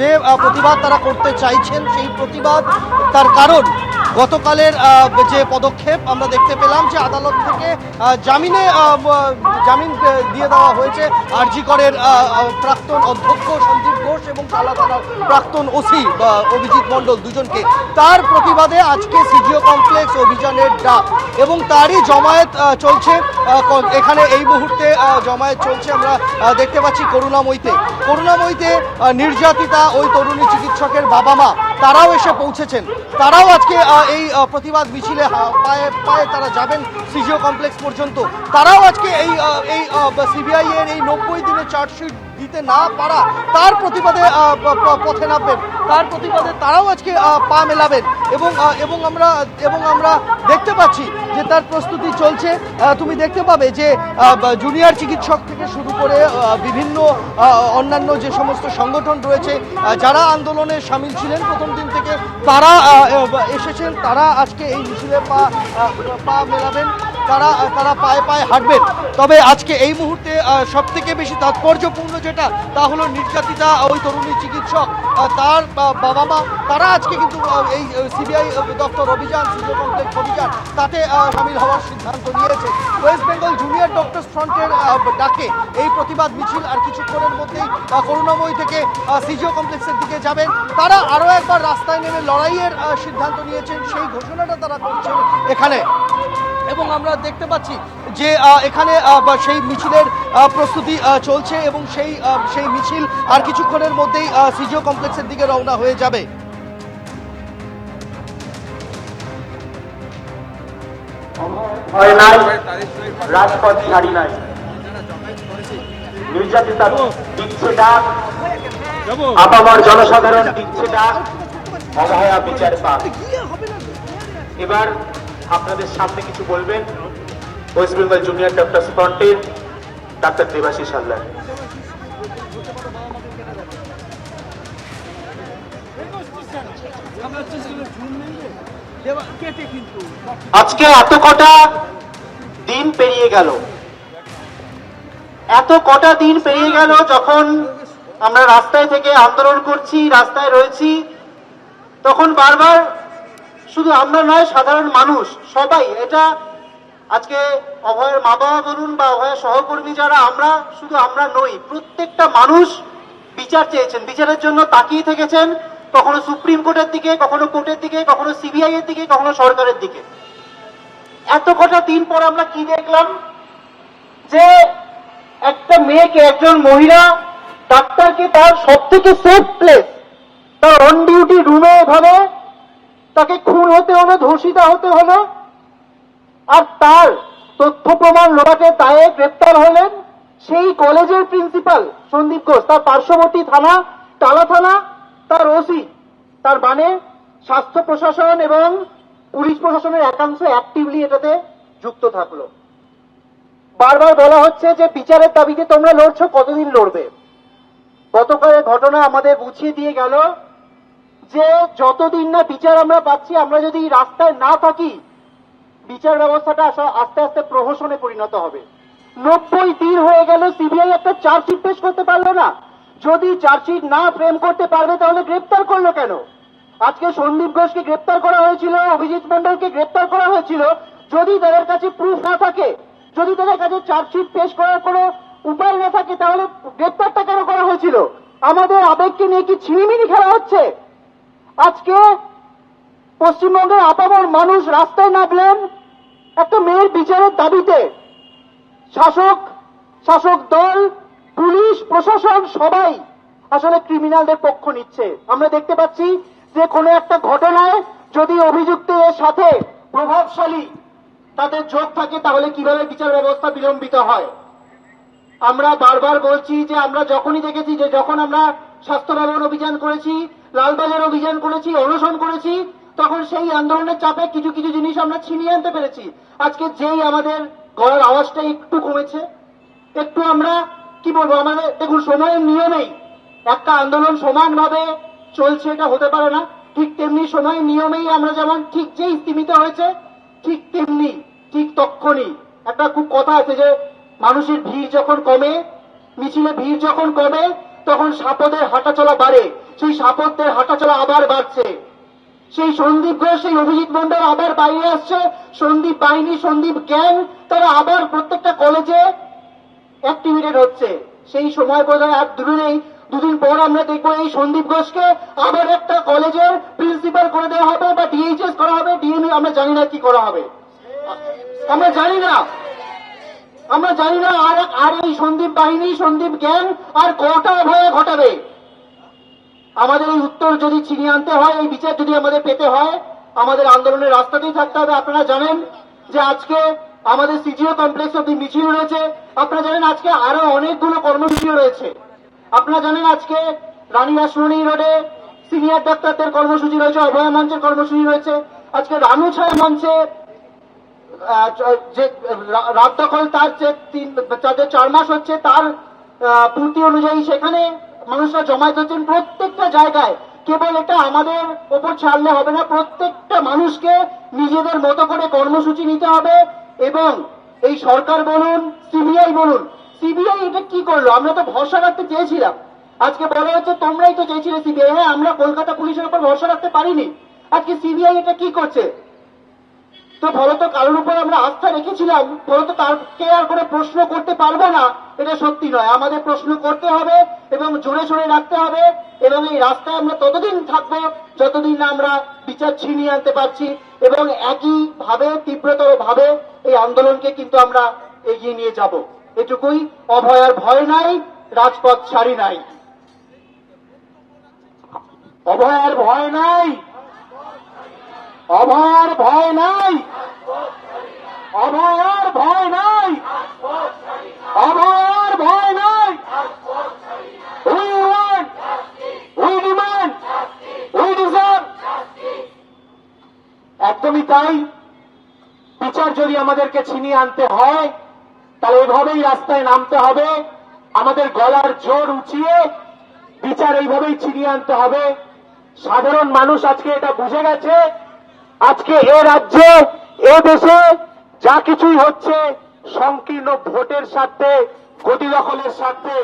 যে প্রতিবাদ তারা করতে চাইছেন, সেই প্রতিবাদ, তার কারণ গতকালের যে পদক্ষেপ আমরা দেখতে পেলাম যে আদালত থেকে জামিনে জামিন দিয়ে দেওয়া হয়েছে আরজি করের প্রাক্তন অধ্যক্ষ ঘোষ এবং কালা থানার প্রাক্তন ওসি অভিজিৎ মণ্ডল দুজনকে। তার প্রতিবাদে আজকে সিজিও কমপ্লেক্স অভিযানের ডাক এবং তারই জমায়েত চলছে এখানে এই মুহূর্তে জমায়েত চলছে। আমরা দেখতে পাচ্ছি করুণাময়ীতে। করুণাময়ীতে নির্যাতিতা ওই তরুণী চিকিৎসকের বাবা মা, তারাও এসে পৌঁছেছেন। তারাও আজকে এই প্রতিবাদ মিছিলে পায়ে পায়ে তারা যাবেন সিজিও কমপ্লেক্স পর্যন্ত। তারাও আজকে এই এই সিবিআই এর এই নব্বই দিনের চার্জশিট দিতে না পারা তার প্রতিবাদে পথে নামবেন। তার প্রতিবাদে তারাও আজকে পা মেলাবেন এবং এবং আমরা এবং আমরা দেখতে পাচ্ছি যে তার প্রস্তুতি চলছে। তুমি দেখতে পাবে যে জুনিয়র চিকিৎসক থেকে শুরু করে বিভিন্ন অন্যান্য যে সমস্ত সংগঠন রয়েছে যারা আন্দোলনে সামিল ছিলেন প্রথম দিন থেকে, তারা এসেছেন, তারা আজকে এই মিছিলে পা পা মেলাবেন। তারা তারা পায়ে পায়ে হাঁটবেন। তবে আজকে এই মুহূর্তে সব থেকে বেশি তাৎপর্যপূর্ণ যেটা, তা হলো নির্যাতিতা, ওই তরুণী চিকিৎসক তার বাবা মা, তারা আজকে কিন্তু এই সিবিআই দপ্তর অভিযান কমপ্লেক্স অভিযান, তাতে সামিল হওয়ার সিদ্ধান্ত নিয়েছে। ওয়েস্ট বেঙ্গল জুনিয়র ডক্টর ফ্রন্টের ডাকে এই প্রতিবাদ মিছিল আর কিছুক্ষণের মধ্যেই করুণাময়ী থেকে সিজিও কমপ্লেক্সের দিকে যাবেন। তারা আরও একবার রাস্তায় নেমে লড়াইয়ের সিদ্ধান্ত নিয়েছেন, সেই ঘোষণাটা তারা করছেন এখানে। এবং আমরা দেখতে পাচ্ছি যে এখানে সেই মিছিলের প্রস্তুতি চলছে এবং সেই সেই মিছিল আর কিছুক্ষণের মধ্যেই সিজিও কমপ্লেক্সের দিকে রওনা হয়ে যাবে। জনসাধারণ দিচ্ছে ডাক অবহেয়া বিচার পাক। এবার আপনাদের সামনে কিছু বলবেন? ওয়েস্ট বেঙ্গল জুনিয়র ডক্টর ফ্রন্টের ডাক্তার দেবাশিস হালদার। আজকে এত কটা দিন পেরিয়ে গেল। এত কটা দিন পেরিয়ে গেল যখন আমরা রাস্তায় থেকে আন্দোলন করছি, রাস্তায় রয়েছি, তখন বারবার শুধু আমরা নয়, সাধারণ মানুষ, সবাই। এটা আজকে অভয়ের মা বাবা বলুন বা অভয়ের সহকর্মী যারা, আমরা শুধু আমরা নই, প্রত্যেকটা মানুষ বিচার চেয়েছেন। বিচারের জন্য তাকিয়ে থেকেছেন, কখনো সুপ্রিম কোর্টের দিকে, কখনো কোর্টের দিকে, কখনো সিবিআই এর দিকে, কখনো সরকারের দিকে। এত কটা দিন পর আমরা কি দেখলাম? যে একটা মেয়েকে, একজন মহিলা ডাক্তারকে তার সব থেকে সেফ প্লেস তার অন ডিউটি রুমে এভাবে তাকে খুন হতে হলো ধর্ষিতা হতে হলো আর তার তথ্য প্রমাণ লোকাকে দায়ে গ্রেপ্তার হলেন সেই কলেজের প্রিন্সিপাল সন্দীপ ঘোষ। তার পার্শ্ববর্তী থানা, টালা থানা, তার ওসি, তার মানে স্বাস্থ্য প্রশাসন এবং পুলিশ প্রশাসনের একাংশ অ্যাক্টিভলি এটাতে যুক্ত থাকল। বারবার বলা হচ্ছে যে বিচারের দাবিতে তোমরা লড়ছো, কতদিন লড়বে? গতকালের ঘটনা আমাদের বুঝিয়ে দিয়ে গেল যে যতদিন না বিচার আমরা পাচ্ছি, আমরা যদি রাস্তায় না থাকি, বিচার ব্যবস্থাটা আস্তে আস্তে প্রহসনে পরিণত হবে। নব্বই দিন হয়ে গেল, সিবিআই একটা চার্জশিট পেশ করতে পারল না। যদি চার্জশিট না ফ্রেম করতে পারবে, তাহলে গ্রেপ্তার করল কেন? আজকে সন্দীপ ঘোষকে গ্রেপ্তার করা হয়েছিল, অভিজিৎ মন্ডলকে গ্রেপ্তার করা হয়েছিল, যদি তাদের কাছে প্রুফ না থাকে, যদি তাদের কাছে চার্জশিট পেশ করার কোনো উপায় না থাকে, তাহলে গ্রেপ্তারটা কেন করা হয়েছিল? আমাদের আবেগকে নিয়ে কি ছিনিমিনি খেলা হচ্ছে? আজকে পশ্চিমবঙ্গের আপামর মানুষ রাস্তায় নামলেন একটা মেয়ের বিচারের দাবিতে। শাসক শাসক দল, পুলিশ, প্রশাসন, সবাই আসলে ক্রিমিনালদের পক্ষ নিচ্ছে। আমরা দেখতে পাচ্ছি যে কোনো একটা ঘটনায় যদি অভিযুক্তের সাথে প্রভাবশালী তাদের যোগ থাকে, তাহলে কীভাবে বিচার ব্যবস্থা বিলম্বিত হয়? আমরা বারবার বলছি যে আমরা যখনই দেখেছি যে যখন আমরা স্বাস্থ্য ভবন অভিযান করেছি লালবাজার অভিযান করেছি, অনশন করেছি, তখন সেই আন্দোলনের চাপে কিছু কিছু জিনিস আমরা ছিনিয়ে আনতে পেরেছি। আজকে যেই আমাদের গলার আওয়াজটা একটু কমেছে, একটু আমরা, কি বলব, আমাদের, দেখুন, সময়ের নিয়মেই একটা আন্দোলন সমানভাবে চলছে, এটা হতে পারে না। ঠিক তেমনি সময়ের নিয়মেই আমরা যেমন, ঠিক যেই স্তীমিত হয়েছে, ঠিক তেমনি, ঠিক তক্ষণই একটা খুব কথা আছে যে, মানুষের ভিড় যখন কমে, মিছিলে ভিড় যখন কমে তখন সাপদের হাঁটাচলা বাড়ে। সেই সাপদের হাঁটাচলা আবার বাড়ছে। সেই সন্দীপ ঘোষ, সেই অভিজিৎ মন্ডল আবার বাইরে আসছে। সন্দীপ বাহিনী, সন্দীপ গ্যাং, তারা আবার প্রত্যেকটা কলেজে অ্যাক্টিভেটেড হচ্ছে। সেই সময় বোধ হয় আর দূরে নেই, দুদিন পর আমরা দেখব এই সন্দীপ ঘোষকে আবার একটা কলেজের প্রিন্সিপাল করে দেওয়া হবে বা ডিএইচএস করা হবে ডিএমই আমরা জানি না কি করা হবে। আমরা জানি না। আমরা জানি না আর আর এই বাহিনী সন্দীপ জ্ঞান আর কটা ভয়ে ঘটাবে? আমাদের এই উত্তর যদি ছিনিয়ে আনতে হয়, এই বিচার যদি আমাদের পেতে হয়, আমাদের আন্দোলনের রাস্তাতেই থাকতে হবে। আপনারা জানেন যে আজকে আমাদের সিজিও কমপ্লেক্স অব্দি মিছিল রয়েছে। আপনারা জানেন আজকে আরও অনেকগুলো কর্মসূচিও রয়েছে। আপনারা জানেন আজকে রানী রাসমণি রোডে সিনিয়র ডাক্তারদের কর্মসূচি রয়েছে, অভয় মঞ্চের কর্মসূচি রয়েছে। আজকে রানু ছায়া মঞ্চে যে রাত দখল তার যে তিন যাদের চার মাস হচ্ছে, তার পূর্তি অনুযায়ী সেখানে মানুষরা জমায়েত হচ্ছেন প্রত্যেকটা জায়গায়। কেবল এটা আমাদের ওপর ছাড়লে হবে না, প্রত্যেকটা মানুষকে নিজেদের মতো করে কর্মসূচি নিতে হবে এবং এই সরকার বলুন, সিবিআই বলুন, সিবিআই এটা কি করল? আমরা তো ভরসা রাখতে চেয়েছিলাম। আজকে বলা হচ্ছে তোমরাই তো চেয়েছিলে সিবিআই। হ্যাঁ আমরা কলকাতা পুলিশের উপর ভরসা রাখতে পারিনি। আজকে সিবিআই এটা কি করছে? তো ফলত কারোর উপর আমরা আস্থা রেখেছিলাম ফলত তারকে আর করে প্রশ্ন করতে পারব না? এটা সত্যি নয়। আমাদের প্রশ্ন করতে হবে এবং জোরে সোরে রাখতে হবে এবং এই রাস্তায় আমরা ততদিন থাকব যতদিন না আমরা বিচার ছিনিয়ে আনতে পারছি এবং একই ভাবে তীব্রতর ভাবে এই আন্দোলনকে কিন্তু আমরা এগিয়ে নিয়ে যাব। এটুকুই অভয়ার ভয় নাই, রাজপথ ছাড়ি নাই। অভয়ার ভয় নাই। অভয়ার ভয় নাই অভয়ার ভয় নাই অভয়ার ভয় নাই we want we demand we deserve একদমই তাই বিচার যদি আমাদেরকে ছিনিয়ে আনতে হয়, তাহলে এভাবেই রাস্তায় নামতে হবে, আমাদের গলার জোর উঁচিয়ে বিচার এইভাবেই ছিনিয়ে আনতে হবে। সাধারণ মানুষ আজকে এটা বুঝে গেছে। আজকে এ রাজ্যে, এ দেশে যা কিছুই হচ্ছে, সংকীর্ণ ভোটের স্বার্থে, গতি দখলের স্বার্থে।